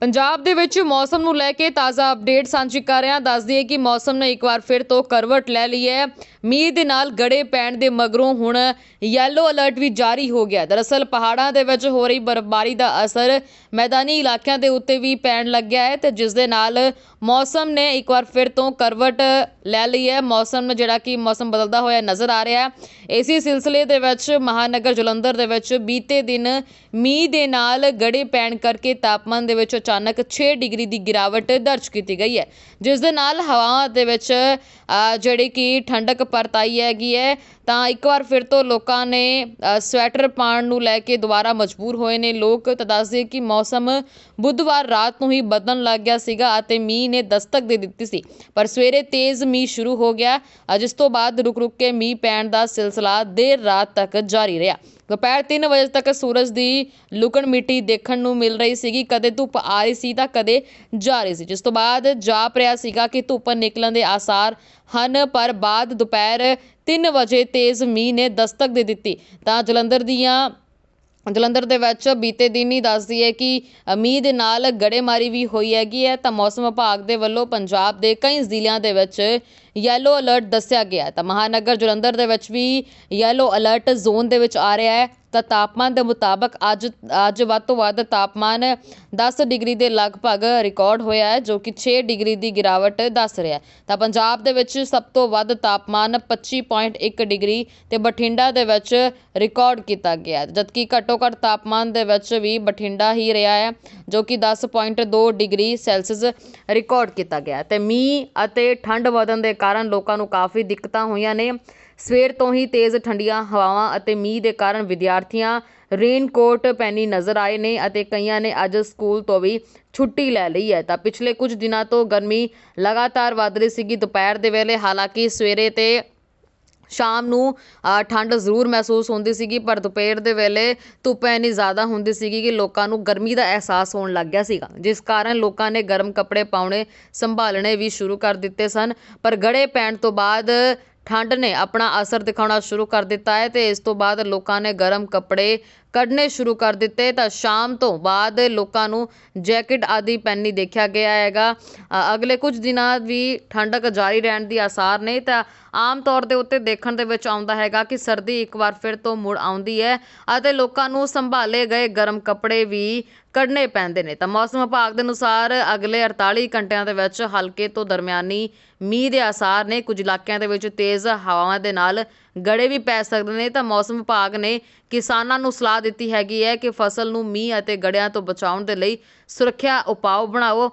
ਪੰਜਾਬ ਦੇ ਵਿੱਚ ਮੌਸਮ ਨੂੰ ਲੈ ਕੇ ਤਾਜ਼ਾ ਅਪਡੇਟ ਸਾਂਝੀ ਕਰ ਰਿਹਾ। ਹਾਂ ਦੱਸ ਦਈਏ ਕਿ ਮੌਸਮ ਨੇ ਇੱਕ ਵਾਰ ਫਿਰ ਤੋਂ ਕਰਵਟ ਲੈ ਲਈ ਹੈ। ਮੀਂਹ ਦੇ ਨਾਲ ਗੜੇ ਪੈਣ ਦੇ ਮਗਰੋਂ ਹੁਣ ਯੈਲੋ ਅਲਰਟ ਵੀ ਜਾਰੀ ਹੋ ਗਿਆ। ਦਰਅਸਲ ਪਹਾੜਾਂ ਦੇ ਵਿੱਚ ਹੋ ਰਹੀ ਬਰਫ਼ਬਾਰੀ ਦਾ ਅਸਰ ਮੈਦਾਨੀ ਇਲਾਕਿਆਂ ਦੇ ਉੱਤੇ ਵੀ ਪੈਣ ਲੱਗਿਆ ਹੈ ਤੇ ਜਿਸ ਦੇ ਨਾਲ ਮੌਸਮ ਨੇ ਇੱਕ ਵਾਰ ਫਿਰ ਤੋਂ ਕਰਵਟ ਲੈ ਲਈ ਹੈ। ਮੌਸਮ ਜਿਹੜਾ ਕਿ ਮੌਸਮ ਬਦਲਦਾ ਹੋਇਆ ਨਜ਼ਰ ਆ ਰਿਹਾ ਹੈ। ਇਸੇ ਸਿਲਸਿਲੇ ਦੇ ਵਿੱਚ ਮਹਾਨਗਰ ਜਲੰਧਰ ਦੇ ਵਿੱਚ ਬੀਤੇ ਦਿਨ ਮੀਂਹ ਦੇ ਨਾਲ ਗੜੇ ਪੈਣ ਕਰਕੇ ਤਾਪਮਾਨ ਦੇ ਵਿੱਚ ਅਚਾਨਕ 6 ਡਿਗਰੀ ਦੀ ਗਿਰਾਵਟ ਦਰਜ ਕੀਤੀ ਗਈ ਹੈ। ਜਿਸ ਦੇ ਨਾਲ ਹਵਾਵਾਂ ਦੇ ਵਿੱਚ ਜਿਹੜੀ ਕਿ ਠੰਡਕ ਪਰਤ ਆਈ ਹੈਗੀ ਹੈ ਤਾਂ ਇੱਕ ਵਾਰ ਫਿਰ ਤੋਂ ਲੋਕਾਂ ਨੇ ਸਵੈਟਰ ਪਾਉਣ ਨੂੰ ਲੈ ਕੇ ਦੁਬਾਰਾ ਮਜਬੂਰ ਹੋਏ ਨੇ ਲੋਕ। ਤਾਂ ਦੱਸ ਦਈਏ ਕਿ ਮੌਸਮ ਬੁੱਧਵਾਰ ਰਾਤ ਨੂੰ ਹੀ ਬਦਲਣ ਲੱਗ ਗਿਆ ਸੀਗਾ ਅਤੇ ਮੀਂਹ ਨੇ ਦਸਤਕ ਦੇ ਦਿੱਤੀ ਸੀ। ਪਰ ਸਵੇਰੇ ਤੇਜ਼ ਮੀਂਹ ਸ਼ੁਰੂ ਹੋ ਗਿਆ। ਜਿਸ ਤੋਂ ਬਾਅਦ ਰੁਕ ਰੁਕ ਕੇ ਮੀਂਹ ਪੈਣ ਦਾ ਸਿਲਸਿਲਾ ਦੇਰ ਰਾਤ ਤੱਕ ਜਾਰੀ ਰਿਹਾ। ਦੁਪਹਿਰ 3 ਵਜੇ ਤੱਕ ਸੂਰਜ ਦੀ ਲੁਕਣ ਮਿੱਟੀ ਦੇਖਣ ਨੂੰ ਮਿਲ ਰਹੀ ਸੀਗੀ। ਕਦੇ ਧੁੱਪ ਆ ਰਹੀ ਸੀ ਤਾਂ ਕਦੇ ਜਾ ਰਹੀ ਸੀ। ਜਿਸ ਤੋਂ ਬਾਅਦ ਜਾਪ ਰਿਹਾ ਸੀਗਾ ਕਿ ਧੁੱਪ ਨਿਕਲਣ ਦੇ ਆਸਾਰ ਹਨ, ਪਰ ਬਾਅਦ ਦੁਪਹਿਰ 3 ਵਜੇ ਤੇਜ਼ ਮੀਂਹ ਨੇ ਦਸਤਕ ਦੇ ਦਿੱਤੀ। ਤਾਂ ਜਲੰਧਰ ਦੀਆਂ ਜਲੰਧਰ ਦੇ ਵਿੱਚ ਬੀਤੇ ਦਿਨ ਹੀ ਦੱਸਦੀ ਹੈ ਕਿ ਮੀਂਹ ਦੇ ਨਾਲ ਗੜੇਮਾਰੀ ਵੀ ਹੋਈ ਹੈਗੀ ਹੈ। ਤਾਂ ਮੌਸਮ ਵਿਭਾਗ ਦੇ ਵੱਲੋਂ ਪੰਜਾਬ ਦੇ ਕਈ ਜ਼ਿਲ੍ਹਿਆਂ ਦੇ ਵਿੱਚ ਯੈਲੋ ਅਲਰਟ ਦੱਸਿਆ ਗਿਆ ਤਾਂ ਮਹਾਨਗਰ ਜਲੰਧਰ ਦੇ ਵਿੱਚ ਵੀ ਯੈਲੋ ਅਲਰਟ ਜ਼ੋਨ ਦੇ ਵਿੱਚ ਆ ਰਿਹਾ ਹੈ। ਤਾਂ ਤਾਪਮਾਨ ਦੇ ਮੁਤਾਬਕ ਅੱਜ ਅੱਜ ਵੱਧ ਤੋਂ ਵੱਧ ਤਾਪਮਾਨ 10 ਡਿਗਰੀ ਦੇ ਲਗਭਗ ਰਿਕਾਰਡ ਹੋਇਆ ਹੈ, ਜੋ ਕਿ 6 ਡਿਗਰੀ ਦੀ ਗਿਰਾਵਟ ਦੱਸ ਰਿਹਾ ਤਾਂ ਪੰਜਾਬ ਦੇ ਵਿੱਚ ਸਭ ਤੋਂ ਵੱਧ ਤਾਪਮਾਨ 25.1 ਡਿਗਰੀ ਤੇ ਬਠਿੰਡਾ ਦੇ ਵਿੱਚ ਰਿਕਾਰਡ ਕੀਤਾ ਗਿਆ ਜਦਕਿ ਘੱਟੋ ਘੱਟ ਤਾਪਮਾਨ ਦੇ ਵਿੱਚ ਵੀ ਬਠਿੰਡਾ ਹੀ ਰਿਹਾ ਹੈ, ਜੋ ਕਿ 10.2 ਡਿਗਰੀ ਸੈਲਸੀਅਸ ਰਿਕਾਰਡ ਕੀਤਾ ਗਿਆ ਹੈ। ਤੇ ਮੀਂਹ ਅਤੇ ਠੰਡ ਵਧਣ ਦੇ ਕਾਰਨ ਲੋਕਾਂ ਨੂੰ ਕਾਫੀ ਦਿੱਕਤਾਂ ਹੋਈਆਂ ਨੇ। ਸਵੇਰ ਤੋਂ ਹੀ ਤੇਜ਼ ਠੰਡੀਆਂ ਹਵਾਵਾਂ ਅਤੇ ਮੀਂਹ ਦੇ ਕਾਰਨ ਵਿਦਿਆਰਥੀਆਂ ਰੇਨਕੋਟ ਪਹਿਨੀ ਨਜ਼ਰ ਆਏ ਨੇ ਅਤੇ ਕਈਆਂ ਨੇ ਅੱਜ ਸਕੂਲ ਤੋਂ ਵੀ ਛੁੱਟੀ ਲੈ ਲਈ ਹੈ। ਤਾਂ ਪਿਛਲੇ ਕੁਝ ਦਿਨਾਂ ਤੋਂ ਗਰਮੀ ਲਗਾਤਾਰ ਵੱਧ ਰਹੀ ਸੀਗੀ। ਦੁਪਹਿਰ ਦੇ ਵੇਲੇ ਹਾਲਾਂਕਿ ਸਵੇਰੇ ਤੇ ਸ਼ਾਮ ਨੂੰ ਠੰਡ ਜ਼ਰੂਰ ਮਹਿਸੂਸ ਹੁੰਦੀ ਸੀਗੀ, ਪਰ ਦੁਪਹਿਰ ਦੇ ਵੇਲੇ ਧੁੱਪ ਇੰਨੀ ਜ਼ਿਆਦਾ ਹੁੰਦੀ ਸੀਗੀ ਕਿ ਲੋਕਾਂ ਨੂੰ ਗਰਮੀ ਦਾ ਅਹਿਸਾਸ ਹੋਣ ਲੱਗ ਗਿਆ ਸੀਗਾ। ਜਿਸ ਕਾਰਨ ਲੋਕਾਂ ਨੇ ਗਰਮ ਕੱਪੜੇ ਪਾਉਣੇ, ਸੰਭਾਲਣੇ ਵੀ ਸ਼ੁਰੂ ਕਰ ਦਿੱਤੇ ਸਨ। ਪਰ ਗੜੇ ਪੈਣ ਤੋਂ ਬਾਅਦ ਠੰਡ ਨੇ ਆਪਣਾ ਅਸਰ ਦਿਖਾਉਣਾ ਸ਼ੁਰੂ ਕਰ ਦਿੱਤਾ ਹੈ ਤੇ ਇਸ ਤੋਂ ਬਾਅਦ ਲੋਕਾਂ ਨੇ ਗਰਮ ਕੱਪੜੇ ਕੱਢਣੇ ਸ਼ੁਰੂ ਕਰ ਦਿੱਤੇ। ਤਾਂ ਸ਼ਾਮ ਤੋਂ ਬਾਅਦ ਲੋਕਾਂ ਨੂੰ ਜੈਕਟ ਆਦਿ ਪਹਿਨੀ ਦੇਖਿਆ ਗਿਆ ਹੈਗਾ। ਅਗਲੇ ਕੁਝ ਦਿਨਾਂ ਵੀ ਠੰਡਕ ਜਾਰੀ ਰਹਿਣ ਦੀ ਆਸਾਰ ਨੇ। ਤਾਂ ਆਮ ਤੌਰ ਦੇ ਉੱਤੇ ਦੇਖਣ ਦੇ ਵਿੱਚ ਆਉਂਦਾ ਹੈਗਾ ਕਿ ਸਰਦੀ ਇੱਕ ਵਾਰ ਫਿਰ ਤੋਂ ਮੁੜ ਆਉਂਦੀ ਹੈ ਅਤੇ ਲੋਕਾਂ ਨੂੰ ਸੰਭਾਲੇ ਗਏ ਗਰਮ ਕੱਪੜੇ ਵੀ ਕੱਢਣੇ ਪੈਂਦੇ ਨੇ। ਤਾਂ ਮੌਸਮ ਵਿਭਾਗ ਦੇ ਅਨੁਸਾਰ ਅਗਲੇ 48 ਘੰਟਿਆਂ ਦੇ ਵਿੱਚ ਹਲਕੇ ਤੋਂ ਦਰਮਿਆਨੀ ਮੀਂਹ ਦੇ ਆਸਾਰ ਨੇ। ਕੁਝ ਇਲਾਕਿਆਂ ਦੇ ਵਿੱਚ ਤੇਜ਼ ਹਵਾਵਾਂ ਦੇ ਨਾਲ ਗੜੇ ਵੀ ਪੈ ਸਕਦੇ ਨੇ, ਤਾਂ ਮੌਸਮ ਵਿਭਾਗ ਨੇ ਕਿਸਾਨਾਂ ਨੂੰ ਸਲਾਹ ਦਿੱਤੀ ਹੈਗੀ ਹੈ ਕਿ ਫਸਲ ਨੂੰ ਮੀਂਹ ਅਤੇ ਗੜਿਆਂ ਤੋਂ ਬਚਾਉਣ ਦੇ ਲਈ ਸੁਰੱਖਿਆ ਉਪਾਅ ਬਣਾਓ।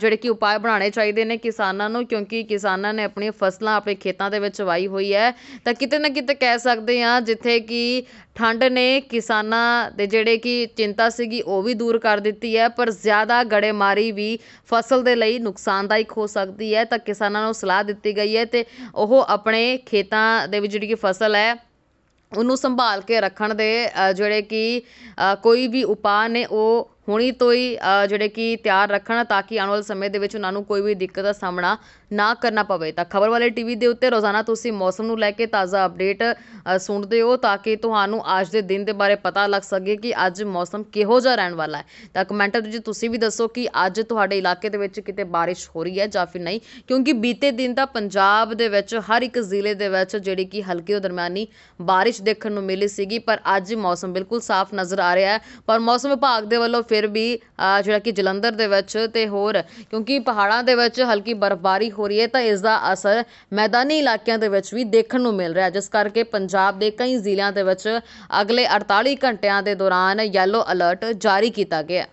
ਜਿਹੜੇ ਕਿ ਉਪਾਅ ਬਣਾਉਣੇ ਚਾਹੀਦੇ ਨੇ ਕਿਸਾਨਾਂ ਨੂੰ, ਕਿਉਂਕਿ ਕਿਸਾਨਾਂ ਨੇ ਆਪਣੀਆਂ ਫਸਲਾਂ ਆਪਣੇ ਖੇਤਾਂ ਦੇ ਵਿੱਚ ਵਾਈ ਹੋਈ ਹੈ। ਤਾਂ ਕਿਤੇ ਨਾ ਕਿਤੇ ਕਹਿ ਸਕਦੇ ਹਾਂ, ਜਿੱਥੇ ਕਿ ਠੰਡ ਨੇ ਕਿਸਾਨਾਂ ਦੇ ਜਿਹੜੇ ਕਿ ਚਿੰਤਾ ਸੀਗੀ, ਉਹ ਵੀ ਦੂਰ ਕਰ ਦਿੱਤੀ ਹੈ, ਪਰ ਜ਼ਿਆਦਾ ਗੜੇਮਾਰੀ ਵੀ ਫਸਲ ਦੇ ਲਈ ਨੁਕਸਾਨਦਾਇਕ ਹੋ ਸਕਦੀ ਹੈ। ਤਾਂ ਕਿਸਾਨਾਂ ਨੂੰ ਸਲਾਹ ਦਿੱਤੀ ਗਈ ਹੈ ਤੇ ਉਹ ਆਪਣੇ ਖੇਤਾਂ ਦੇ ਵਿੱਚ ਜਿਹੜੀ ਕਿ ਫਸਲ ਹੈ ਉਹਨੂੰ ਸੰਭਾਲ ਕੇ ਰੱਖਣ ਦੇ ਜਿਹੜੇ ਕਿ ਕੋਈ ਵੀ ਉਪਾਅ ਨੇ ਉਹ ਹੁਣੀ ਤੋਂ ਹੀ ਜਿਹੜੇ ਕਿ ਤਿਆਰ ਰੱਖਣ ਤਾਂ ਕਿ ਆਉਣ ਵਾਲੇ ਸਮੇਂ ਦੇ ਵਿੱਚ ਉਹਨਾਂ ਨੂੰ ਕੋਈ ਵੀ ਦਿੱਕਤ ਦਾ ਸਾਹਮਣਾ ਨਾ ਕਰਨਾ ਪਵੇ। ਤਾਂ ਖਬਰ ਵਾਲੇ ਟੀਵੀ ਦੇ ਉੱਤੇ ਰੋਜ਼ਾਨਾ ਤੁਸੀਂ ਮੌਸਮ ਨੂੰ ਲੈ ਕੇ ਤਾਜ਼ਾ ਅਪਡੇਟ ਸੁਣਦੇ ਹੋ ਤਾਂ ਕਿ ਤੁਹਾਨੂੰ ਅੱਜ ਦੇ ਦਿਨ ਦੇ ਬਾਰੇ ਪਤਾ ਲੱਗ ਸਕੇ ਕਿ ਅੱਜ ਮੌਸਮ ਕਿਹੋ ਜਿਹਾ ਰਹਿਣ ਵਾਲਾ ਹੈ। ਤਾਂ ਕਮੈਂਟਾਂ ਦੇ ਵਿੱਚ ਤੁਸੀਂ ਵੀ ਦੱਸੋ ਕਿ ਅੱਜ ਤੁਹਾਡੇ ਇਲਾਕੇ ਦੇ ਵਿੱਚ ਕਿਤੇ ਬਾਰਿਸ਼ ਹੋ ਰਹੀ ਹੈ ਜਾਂ ਫਿਰ ਨਹੀਂ, ਕਿਉਂਕਿ ਬੀਤੇ ਦਿਨ ਤਾਂ ਪੰਜਾਬ ਦੇ ਵਿੱਚ, ਹਰ ਇੱਕ ਜ਼ਿਲ੍ਹੇ ਦੇ ਵਿੱਚ ਜਿਹੜੀ ਕਿ ਹਲਕੀ ਤੋਂ ਦਰਮਿਆਨੀ ਬਾਰਿਸ਼ ਦੇਖਣ ਨੂੰ ਮਿਲੀ ਸੀਗੀ, ਪਰ ਅੱਜ ਮੌਸਮ ਬਿਲਕੁਲ ਸਾਫ਼ ਨਜ਼ਰ ਆ ਰਿਹਾ ਹੈ। ਪਰ ਮੌਸਮ ਵਿਭਾਗ ਦੇ ਵੱਲੋਂ ਫਿਰ ਵੀ ਜਿਹੜਾ ਕਿ ਜਲੰਧਰ ਦੇ ਵਿੱਚ ਤੇ ਹੋਰ, ਕਿਉਂਕਿ ਪਹਾੜਾਂ ਦੇ ਵਿੱਚ ਹਲਕੀ ਬਰਫ਼ਬਾਰੀ ਹੋ ਰਹੀ ਹੈ, ਤਾਂ ਇਸ ਦਾ ਅਸਰ ਮੈਦਾਨੀ ਇਲਾਕਿਆਂ ਦੇ ਵਿੱਚ ਵੀ ਦੇਖਣ ਨੂੰ ਮਿਲ ਰਿਹਾ ਜਿਸ ਕਰਕੇ ਪੰਜਾਬ ਦੇ ਕਈ ਜ਼ਿਲ੍ਹਿਆਂ ਦੇ ਵਿੱਚ ਅਗਲੇ 48 ਘੰਟਿਆਂ ਦੇ ਦੌਰਾਨ ਯੈਲੋ ਅਲਰਟ ਜਾਰੀ ਕੀਤਾ ਗਿਆ